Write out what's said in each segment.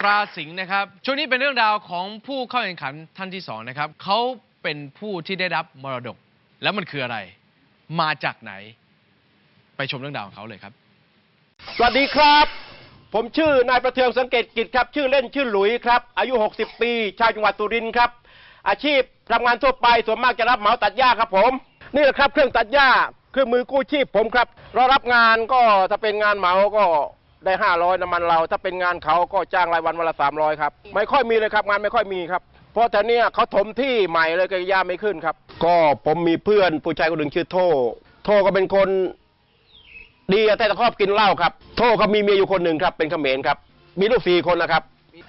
ตราสิงห์นะครับ ช่วงนี้เป็นเรื่องราวของผู้เข้าแข่งขันท่านที่สองนะครับเขาเป็นผู้ที่ได้รับมรดก แล้วมันคืออะไร มาจากไหน ไปชมเรื่องราวของเขาเลยครับ สวัสดีครับ ผมชื่อนายประเทืองสังเกตกิจครับ ชื่อเล่นชื่อหลุยครับ อายุ 60 ปี ชาวจังหวัดสุรินทร์ครับ อาชีพทำงานทั่วไปส่วนมากจะรับเหมาตัดหญ้าครับผม นี่แหละครับเครื่องตัดหญ้าเครื่องมือกู้ชีพผมครับเรารับงานก็ถ้าเป็นงานเหมาก็ ได้500น้ำมันเราถ้าเป็นงานเขาก็จ้างรายวันวันละ300ครับไม่ค่อยมีเลยครับงานไม่ค่อยมีครับ เพราะแต่เนี้ยเขาถมที่ใหม่เลยก็หญ้าไม่ขึ้นครับ ก็ผมมีเพื่อนผู้ชายคนหนึ่งชื่อโทโทก็เป็นคนดีอะแต่ตะครอบกินเหล้าครับ โทษเขามีเมียอยู่คนหนึ่งครับ เป็นเขมรครับ มีลูกสี่คนนะครับ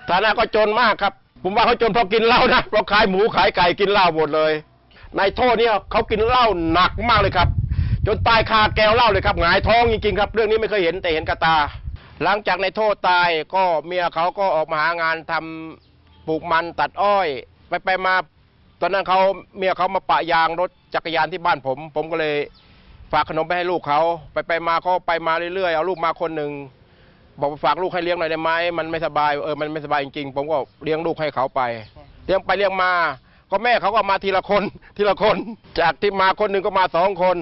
ฐานะก็จนมากครับ ผมว่าเขาจนเพราะกินเหล้านะเพราะขายหมูขายไก่กินเหล้าหมดเลยนายโทษเนี่ยเขากินเหล้าหนักมากเลยครับ จนตายคาแก้วเหล้าเลยครับหงายท้องจริงๆครับ เรื่องนี้ไม่เคยเห็นแต่เห็นกระตา หลังจากในโทษตายก็เมียเขาก็ออกมาหางานทำปลูกมันตัดอ้อย ไปไปมาตอนนั้นเขาเมียเขามาปะยางรถจักรยานที่บ้านผม ผมก็เลยฝากขนมไปให้ลูกเขาไปไปมาเขาไปมาเรื่อยๆเอาลูกมาคนหนึ่งบอกฝากลูกให้เลี้ยงหน่อยได้ไหมมันไม่สบายเออมันไม่สบายจริงๆผมก็เลี้ยงลูกให้เขาไปเลี้ยงไปเลี้ยงมา ก็แม่เขาก็มาทีละคนทีละคน จากที่มาคนหนึ่งก็มาสองคน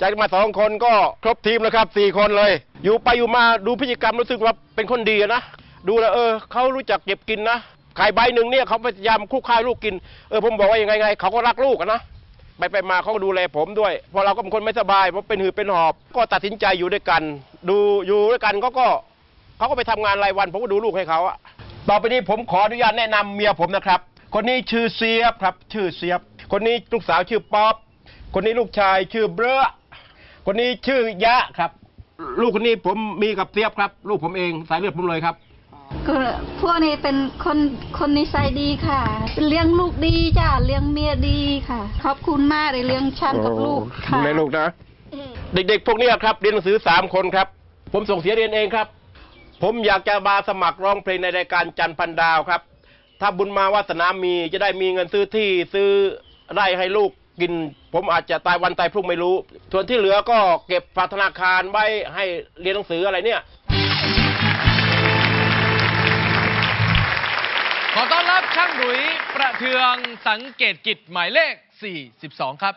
จากมาสองคนก็ครบทีมแล้วครับสี่คนเลย อยู่ไปอยู่มาดูพฤติกรรมรู้สึกว่าเป็นคนดีนะดูแล้วเออเขารู้จักเก็บกินนะขายใบหนึ่งเนี่ยเขาพยายามคู่ค่ายลูกกินเออผมบอกว่ายังไงไงเขาก็รักลูกนะไปไปมาเขาก็ดูแลผมด้วยพราะเราก็เป็นคนไม่สบายเพราะเป็นหืดเป็นหอบ ก็ตัดสินใจอยู่ด้วยกัน ดูอยู่ด้วยกันเขาก็เขาก็ไปทำงานรายวัน ผมก็ดูลูกให้เขาอะต่อไปนี้ผมขออนุญาตแนะนำเมียผมนะครับ คนนี้ชื่อเสียบครับ ชื่อเสียบ คนนี้ลูกสาวชื่อป๊อปคนนี้ลูกชายชื่อเบ้อ คนนี้ชื่อยะครับ ลูกคนนี้ผมมีกับเสียบครับ ลูกผมเองสายเลือดผมเลยครับ ก็พวกนี้เป็นคนคนนิสัยดีค่ะ เลี้ยงลูกดีจ้ะเลี้ยงเมียดีค่ะ ขอบคุณมากเลยเลี้ยงฉันกับลูกค่ะดูแลลูกนะ เด็กๆ พวกเนี้ยครับเรียนหนังสือสามคนครับ ผมส่งเสียเรียนเองครับ ผมอยากจะมาสมัครร้องเพลงในรายการจันทร์พันดาวครับ ถ้าบุญมาวาสนามีจะได้มีเงินซื้อที่ซื้อไร่ให้ลูก กิน ผมอาจจะตายวันตายพรุ่งไม่รู้ ส่วนที่เหลือก็เก็บฝากธนาคารไว้ให้เรียนหนังสืออะไรเนี่ย ขอต้อนรับช่างหลุยประเทืองสังเกตกิจหมายเลข 42 ครับ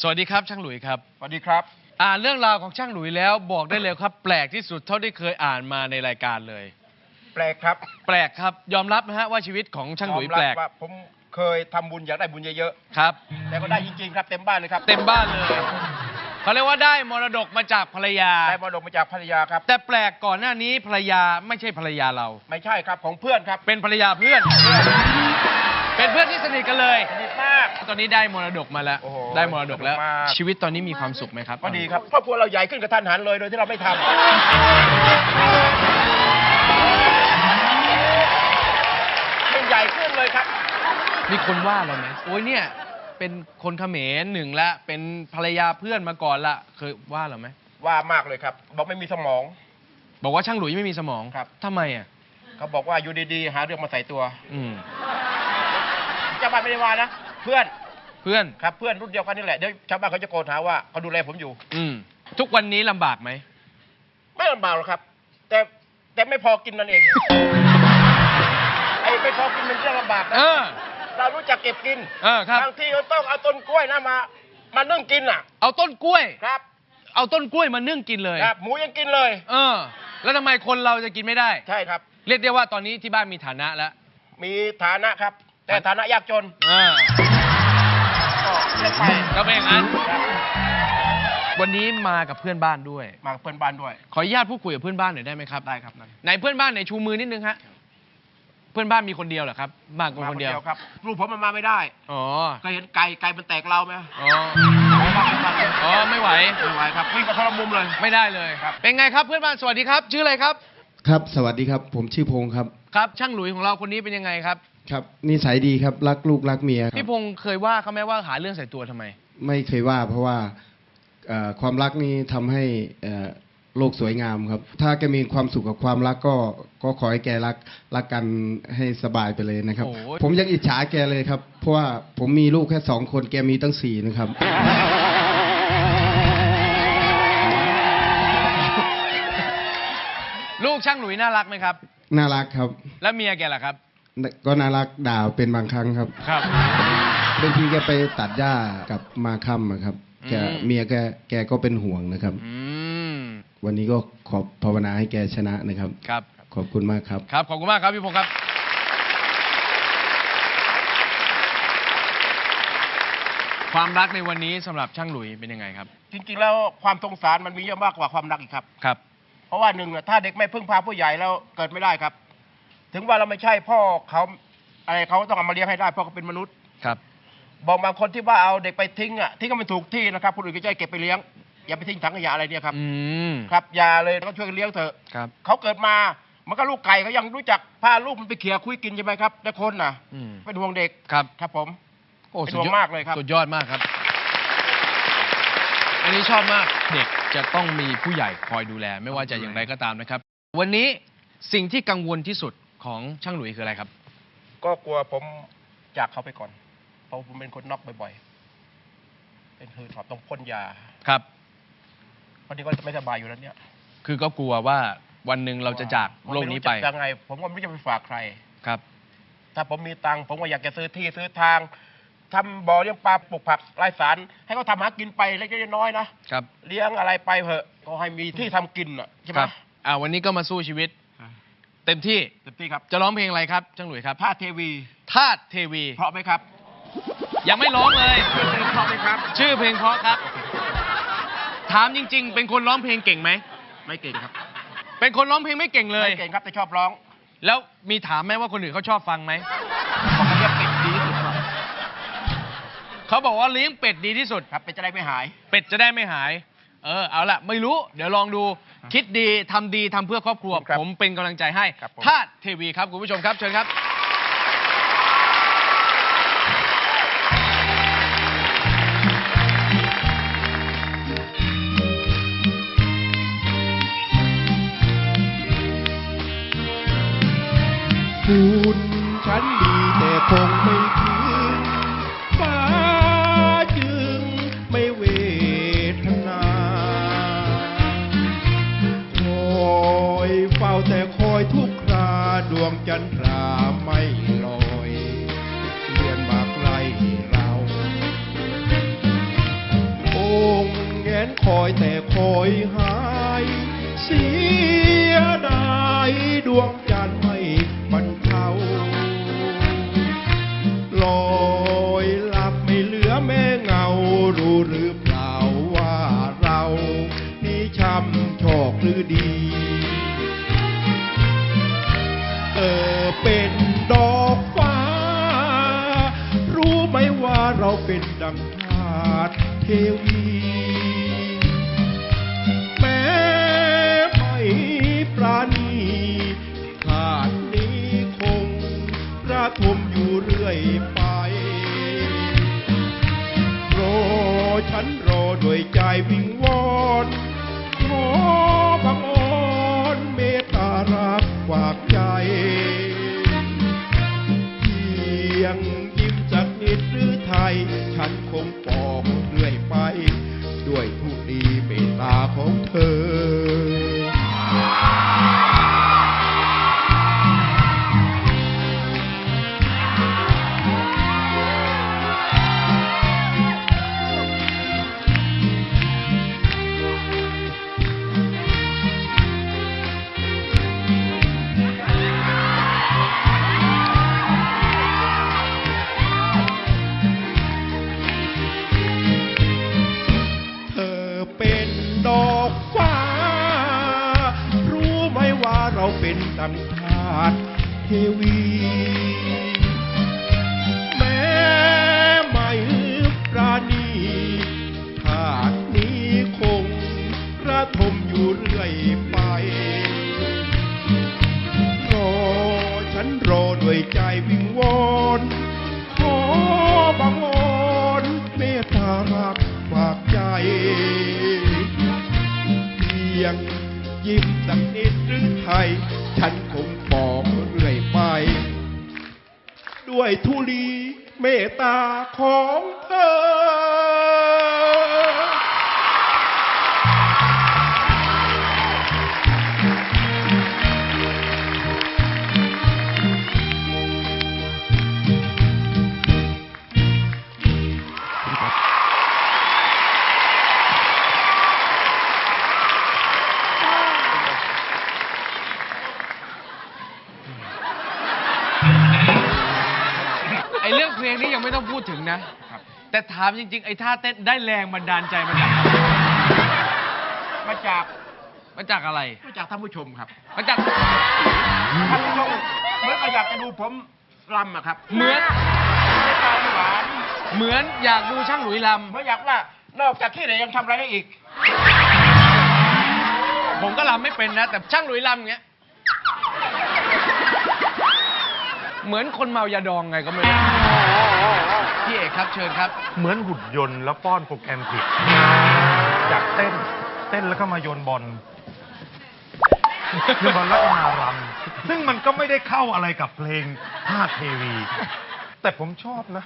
สวัสดีครับช่างหลุยครับ สวัสดีครับ อ่านเรื่องราวของช่างหลุยแล้วบอกได้เลยครับ แปลกที่สุดเท่าที่เคยอ่านมาในรายการเลย แปลกครับแปลกครับยอมรับนะฮะว่าชีวิตของช่างหลุยยอมรับแปลกว่าผมเคยทำบุญอยากได้บุญเยอะครับ ๆแต่ก็ได้จริงๆครับเต็มบ้านเลยครับเต็มบ้านเลยเขาเรียกว่าได้มรดกมาจากภรรยา ได้มรดกมาจากภรรยาครับ แต่แปลกก่อนหน้านี้ภรรยาไม่ใช่ภรรยาเรา ไม่ใช่ครับของเพื่อนครับเป็นภรรยาเพื่อนเป็นเพื่อน ที่สนิทกันเลยสนิทมาก ตอนนี้ได้มรดกมาแล้ว โอ้โหได้มรดกแล้วสนุกมาก ชีวิตตอนนี้มีความสุขไหมครับก็ดีครับครอบครัวเราใหญ่ขึ้นกระทันหันเลยโดยที่เราไม่ทำให้ใหญ่ขึ้นเลยครับ มีคนว่าเราไหมโอ้ยเนี่ยเป็นคนเขมรหนึ่งละเป็นภรรยาเพื่อนมาก่อนละเคยว่าเราไหมว่ามากเลยครับ บอกไม่มีสมอง บอกว่าช่างหลุยไม่มีสมองครับ ทำไมอะเขาบอกว่าอยู่ดีๆ หาเรื่องมาใส่ตัว อืมชาวบ้านไม่ได้ว่านะ เพื่อนเพื่อน ครับเพื่อนรุ่นเดียวกันนี่แหละเดี๋ยวชาวบ้านเขาจะโกรธหาว่าเขาดูแลผมอยู่ อืม ทุกวันนี้ลำบากไหม ไม่ลำบากหรอกครับ แต่แต่ไม่พอกินนั่นเอง ไอ้ไม่พอกินมันเรื่องลำบากนะเออ เรารู้จักเก็บกินเออครับ บางทีเราต้องเอาต้นกล้วยนะมา มานึ่งกินอะ เอาต้นกล้วย ครับเอาต้นกล้วยมานึ่งกินเลย ครับหมูยังกินเลย เออ แล้วทำไมคนเราจะกินไม่ได้ ใช่ครับ เรียกได้ว่าตอนนี้ที่บ้านมีฐานะแล้ว มีฐานะครับ แต่ฐานะยากจนอ่าก็เลือกไปก็เป็นอย่างนั้นครับวันนี้มากับเพื่อนบ้านด้วย มากับเพื่อนบ้านด้วย ขออนุญาตพูดคุยกับเพื่อนบ้านหน่อยได้ไหมครับ ได้ครับได้ไหนเพื่อนบ้านไหนชูมือนิดนึงฮะ เพื่อนบ้านมีคนเดียวเหรอครับ มากกว่าคนเดียวครับ ลูกผมมันมาไม่ได้ อ๋อเคยเห็นไก่ไก่มันแตกเราไหมอ๋อ อ๋อไม่ไหว ไม่ไหวครับวิ่งมาคนละมุมเลย ไม่ได้เลยครับเป็นไงครับเพื่อนบ้านสวัสดีครับ ชื่ออะไรครับ ครับ สวัสดีครับ ผมชื่อพงศ์ครับ ครับ ช่างหลุยของเราคนนี้เป็นยังไงครับ ครับนิสัยดีครับรักลูกรักเมียครัพี่บพงศ์เคยว่าเขาไหมว่าหาเรื่องใส่ตัวทำไม ไม่เคยว่าเพราะว่าเอ่อความรักนี้ทำให้เอ่อโลกสวยงามครับ ถ้าแกมีความสุขกับความรักก็ก็ขอให้แกรักรักกันให้สบายไปเลยนะครับ โอ้ย ผมยังอิจฉาแกเลยครับ เพราะว่าผมมีลูกแค่สองคนแกมีตั้งสี่นะครับ ลูกช่างหลุยน่ารักไหมครับ น่ารักครับ แล้วเมียแกล่ะครับ ก็น่ารักด่าเป็นบางครั้งครับครับบางทีแกไปตัดหญ้ากับมาค่ำอะครับแกอืมเมียแกแกก็เป็นห่วงนะครับอืมวันนี้ก็ขอภาวนาให้แกชนะนะครับครับ ขอบคุณมากครับครับ ขอบคุณมากครับพี่พงศ์ครับ ความรักในวันนี้สำหรับช่างหลุยเป็นยังไงครับ จริงๆแล้วความสงสารมันมีเยอะมากกว่าความรักอีกครับครับ เพราะว่าหนึ่งอะถ้าเด็กไม่พึ่งพาผู้ใหญ่แล้วเกิดไม่ได้ครับ ถึงว่าเราไม่ใช่พ่อเขาอะไรเขาต้องเอามาเลี้ยงให้ได้เพราะเขาเป็นมนุษย์ ครับ บอกบางคนที่ว่าเอาเด็กไปทิ้งอะทิ้งก็ไม่ถูกที่นะครับคนอื่นก็จะให้เก็บไปเลี้ยงอย่าไปทิ้งถังขยะอะไรเนี่ยครับอืมครับอย่าเลยก็ช่วยกันเลี้ยงเถอะครับ เขาเกิดมามันก็ลูกไก่เขายังรู้จักพาลูกมันไปเขี่ยคุยกินใช่ไหมครับแต่คนน่ะอืม เป็นห่วงเด็กครับ ครับผม โอ้เป็นสุดห่วงยอดมากเลยครับ สุดยอดมากครับ อันนี้ชอบมาก เด็กจะต้องมีผู้ใหญ่คอยดูแล ไม่ว่าจะอย่างไรก็ตามนะครับ วันนี้สิ่งที่กังวลที่สุด ของช่างหลุยคืออะไรครับ ก็กลัวผมจากเขาไปก่อน เพราะผมเป็นคนน็อกบ่อยๆ เป็นคือถอบต้องพ่นยาครับ วันนี้ก็จะไม่สบายอยู่แล้วเนี่ยคือก็กลัวว่าวันหนึ่งเราจะจากผมโลกม่รู้นี้ไปจะยังไง ผมก็ไม่รู้จะไปฝากใคร ครับ ถ้าผมมีตังค์ผมก็อยากจะซื้อที่ซื้อทางทำบ่อเลี้ยงปลาปลูกผักไร้สาร ให้เขาทำหากินไปเล็กๆน้อยๆนะครับ เลี้ยงอะไรไปเถอะก็ให้มีที่ทำกินอะใช่ไหคมรับอ่าวันนี้ก็มาสู้ชีวิต เต็มที่เต็มที่ครับจะร้องเพลงอะไรครับช่างหลุยครับท่าเทวีธาตุเทวี เพราะไหมครับยังไม่ร้องเลยเพราะไหมครับ ชื่อเพลงเพราะครับ ถามจริง ๆ เป็นคนร้องเพลงเก่งไหม ไม่เก่งครับ เป็นคนร้องเพลงไม่เก่งเลย ไม่เก่งครับแต่ชอบร้อง แล้วมีถามไหมว่าคนอื่นเขาชอบฟังไหมผมเรียกเป็ดดีที่สุดครับเขาบอกว่าเลี้ยงเป็ดดีที่สุด ครับเป็ดจะได้ไม่หาย เป็ดจะได้ไม่หาย เออเอาละไม่รู้ เดี๋ยวลองดูคิดดีทำดีทำเพื่อครอบครัวครับผมเป็นกำลังใจให้ครับผมธาตุเทวีครับคุณผู้ชมครับเชิญครับ อยแต่คอยหาย เสียดายดวงจันทร์ไม่บรรเทาลอยหลับไม่เหลือแม่เงารู้หรือเปล่าว่าเรานี่ช้ำโชคหรือดีเออเป็นดอกฟ้า รู้ไหมว่าเราเป็นดังทาสเทวี รื่อยไป รอฉันรอด้วยใจวิงวอนขอบังอ่อนเมตตารักฝากใจเพียงยิ้มจากนิดหรือไทย ฉันคงปอก ตันดังทาสเทวี ทุลีเมตตาของ นะ แต่ถามจริง ๆ ไอ้ท่าเต้นได้แรงบันดาลใจมาจากอะไรมาจากมาจากอะไร มาจากท่านผู้ชมครับมาจากท่านผู้ชมเหมื่อนกับอยากจะดูผมรำอะครับเหมือนไม่ตายไม่หวานเหมือนอยากดูช่างหลุยลเมื่ออยากว่านอกจากที่ไหนยังทำอะไรได้อีกำผมก็ลำไม่เป็นนะ แต่ช่างหลุยลำอย่างเงี้ยเหมือนคนเมายาดองไงก็ไม่รู้ พี่เอกครับเชิญครับ เหมือนหุ่นยนต์แล้วป้อนโปรแกรมผิดจากเต้น เต้นแล้วก็มาโยนบอลโยนบอลแล้วก็มารำซึ่งมันก็ไม่ได้เข้าอะไรกับเพลงภาคเทวี แต่ผมชอบนะ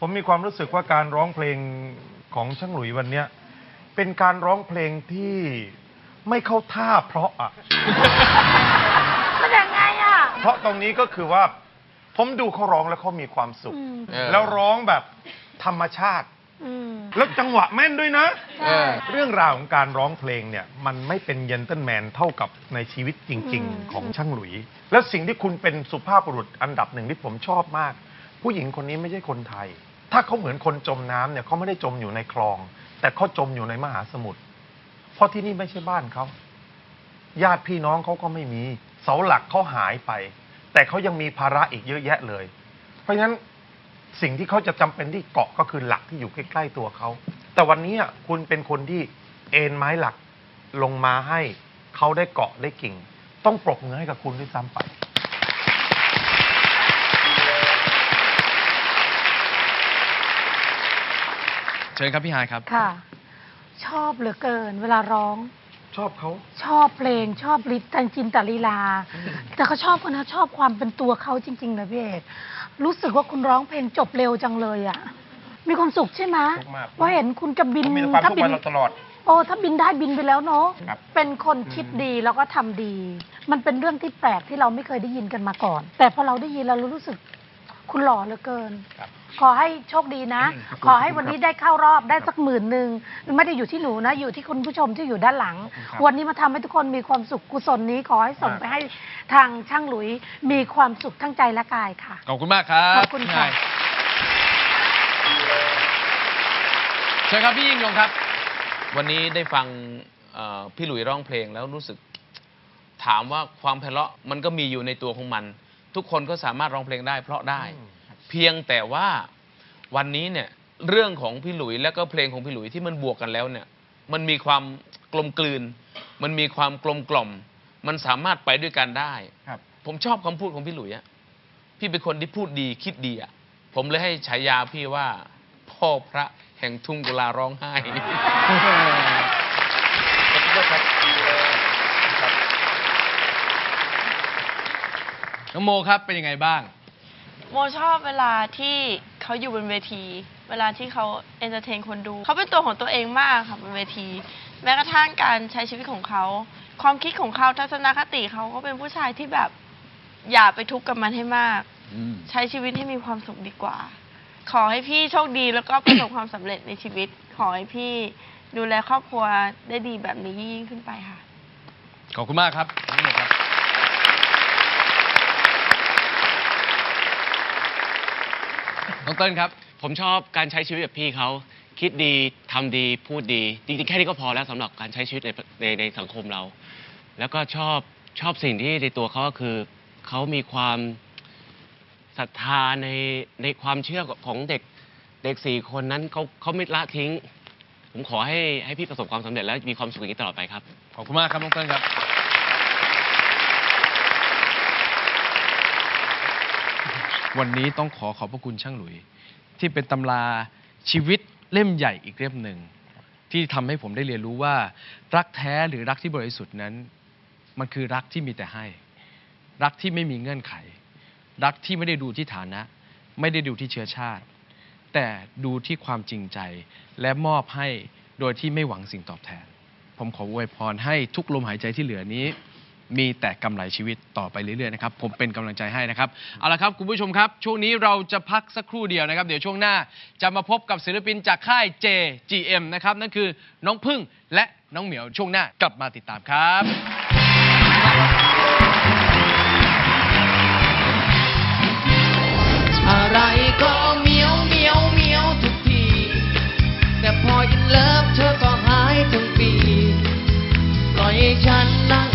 ผมมีความรู้สึกว่าการร้องเพลงของช่างหลุยวันเนี้ยเป็นการร้องเพลงที่ไม่เข้าท่าเพราะอะ มันยังไงอะ เพราะตรงนี้ก็คือว่า ผมดูเขาร้องแล้วเขามีความสุขอืมเออ แล้วร้องแบบธรรมชาติอืมแล้วจังหวะแม่นด้วยนะ เออ เรื่องราวของการร้องเพลงเนี่ยมันไม่เป็นเยนเต l ร์แมนเท่ากับในชีวิตจริงอืมๆของช่างหลุย แล้วสิ่งที่คุณเป็นสุภาพบุรุษอันดับหนึ่งที่ผมชอบมาก ผู้หญิงคนนี้ไม่ใช่คนไทย ถ้าเขาเหมือนคนจมน้ำเนี่ยเขาไม่ได้จมอยู่ในคลอง แต่เขาจมอยู่ในมหาสมุทรเพราะที่นี่ไม่ใช่บ้านเขาญาติพี่น้องเขาก็ไม่มี เสาหลักเขาหายไป แต่เขายังมีภาระอีกเยอะแยะเลย เพราะฉะนั้นสิ่งที่เขาจะจำเป็นที่เกาะก็คือหลักที่อยู่ใกล้ๆตัวเขา แต่วันนี้อะคุณเป็นคนที่เอ็นไม้หลักลงมาให้เขาได้เกาะได้กิ่ง ต้องปรบมือให้กับคุณด้วยซ้ำไป เชิญครับพี่ฮายครับ ค่ะ ชอบเหลือเกินเวลาร้อง ชอบเขา ชอบเพลงชอบริตันจินตลีลา แต่ก็ชอบคนนะชอบความเป็นตัวเขาจริง ๆ นะพี่เอกรู้สึกว่าคุณร้องเพลงจบเร็วจังเลยอะ มีความสุขใช่ไหมสุขมาก ว่าเห็นคุณจะบินผมมีแต่ความทุกข์บิวันเราตลอด โอ้ถ้าบินได้บินไปแล้วเนาะครับ เป็นคนคิดดีแล้วก็ทำดี มันเป็นเรื่องที่แปลกที่เราไม่เคยได้ยินกันมาก่อน แต่พอเราได้ยินเรารู้สึก คุณหล่อเหลือเกิน ครับ ขอให้โชคดีนะ ขอให้วันนี้ได้เข้ารอบได้สักหมื่นหนึ่งไม่ได้อยู่ที่หนูนะ อยู่ที่คุณผู้ชมที่อยู่ด้านหลังวันนี้มาทำให้ทุกคนมีความสุขกุศลนี้ ขอให้ส่งไปให้ทางช่างหลุยมีความสุขทั้งใจและกายค่ะ ขอบคุณมากครับขอบคุณค่ะพี่ฮายเชิญครับพี่ยิ่งยงครับ วันนี้ได้ฟังเอ่อพี่หลุยร้องเพลงแล้วรู้สึก ถามว่าความไพเราะมันก็มีอยู่ในตัวของมัน ทุกคนก็สามารถร้องเพลงได้ เพราะได้ เพียงแต่ว่าวันนี้เนี่ยเรื่องของพี่หลุยและก็เพลงของพี่หลุยที่มันบวกกันแล้วเนี่ยมันมีความกลมกลืน มันมีความกลมกล่อม มันสามารถไปด้วยกันได้ ครับ ผมชอบคำพูดของพี่หลุยอะพี่เป็นคนที่พูดดีคิดดีอะผมเลยให้ฉายาพี่ว่า พ่อพระแห่งทุ่งกุลาร้องไห้ น้องโมครับเป็นยังไงบ้าง โมชอบเวลาที่เขาอยู่บนเวที เวลาที่เขาเอนเตอร์เทนคนดู เขาเป็นตัวของตัวเองมากค่ะบนเวที แม้กระทั่งการใช้ชีวิตของเขา ความคิดของเขาทัศนคติเขาก็เป็นผู้ชายที่แบบอย่าไปทุกข์กับมันให้มาก ใช้ชีวิตให้มีความสุขดีกว่า ขอให้พี่โชคดีแล้วก็ประสบความสำเร็จในชีวิต ขอให้พี่ดูแลครอบครัวได้ดีแบบนี้ยิ่งขึ้นไปค่ะ ขอบคุณมากครับน้องโมครับ น้องเติ้ลครับ ผมชอบการใช้ชีวิตแบบพี่เขา คิดดีทำดีพูดดี จริงๆ แค่นี้ก็พอแล้วสำหรับการใช้ชีวิตในในในสังคมเรา แล้วก็ชอบชอบสิ่งที่ในตัวเขาก็คือ เขามีความศรัทธาในในความเชื่อของเด็กเด็กสี่คนนั้นเขาเขาไม่ละทิ้ง ผมขอให้ให้พี่ประสบความสำเร็จและมีความสุขอย่างนี้ตลอดไปครับ ขอบคุณมากครับน้องเติ้ลครับ วันนี้ต้องขอขอบพระคุณช่างหลุย ที่เป็นตำราชีวิตเล่มใหญ่อีกเล่มหนึ่ง ที่ทำให้ผมได้เรียนรู้ว่า รักแท้หรือรักที่บริสุทธิ์นั้น มันคือรักที่มีแต่ให้ รักที่ไม่มีเงื่อนไข รักที่ไม่ได้ดูที่ฐานะ ไม่ได้ดูที่เชื้อชาติ แต่ดูที่ความจริงใจและมอบให้โดยที่ไม่หวังสิ่งตอบแทน ผมขออวยพรให้ทุกลมหายใจที่เหลือนี้ มีแต่กำไรชีวิตต่อไปเรื่อยๆนะครับ ผมเป็นกำลังใจให้นะครับ เอาละครับคุณผู้ชมครับ ช่วงนี้เราจะพักสักครู่เดียวนะครับ เดี๋ยวช่วงหน้าจะมาพบกับศิลปินจากค่าย JGM นะครับนั่นคือน้องพึ่งและน้องเหมียวช่วงหน้ากลับมาติดตามครับ อะไรก็เหมียวเหมียวเหมียวทุกที แต่พออินเลิฟเธอก็หายทั้งปี ปล่อยฉันนั่ง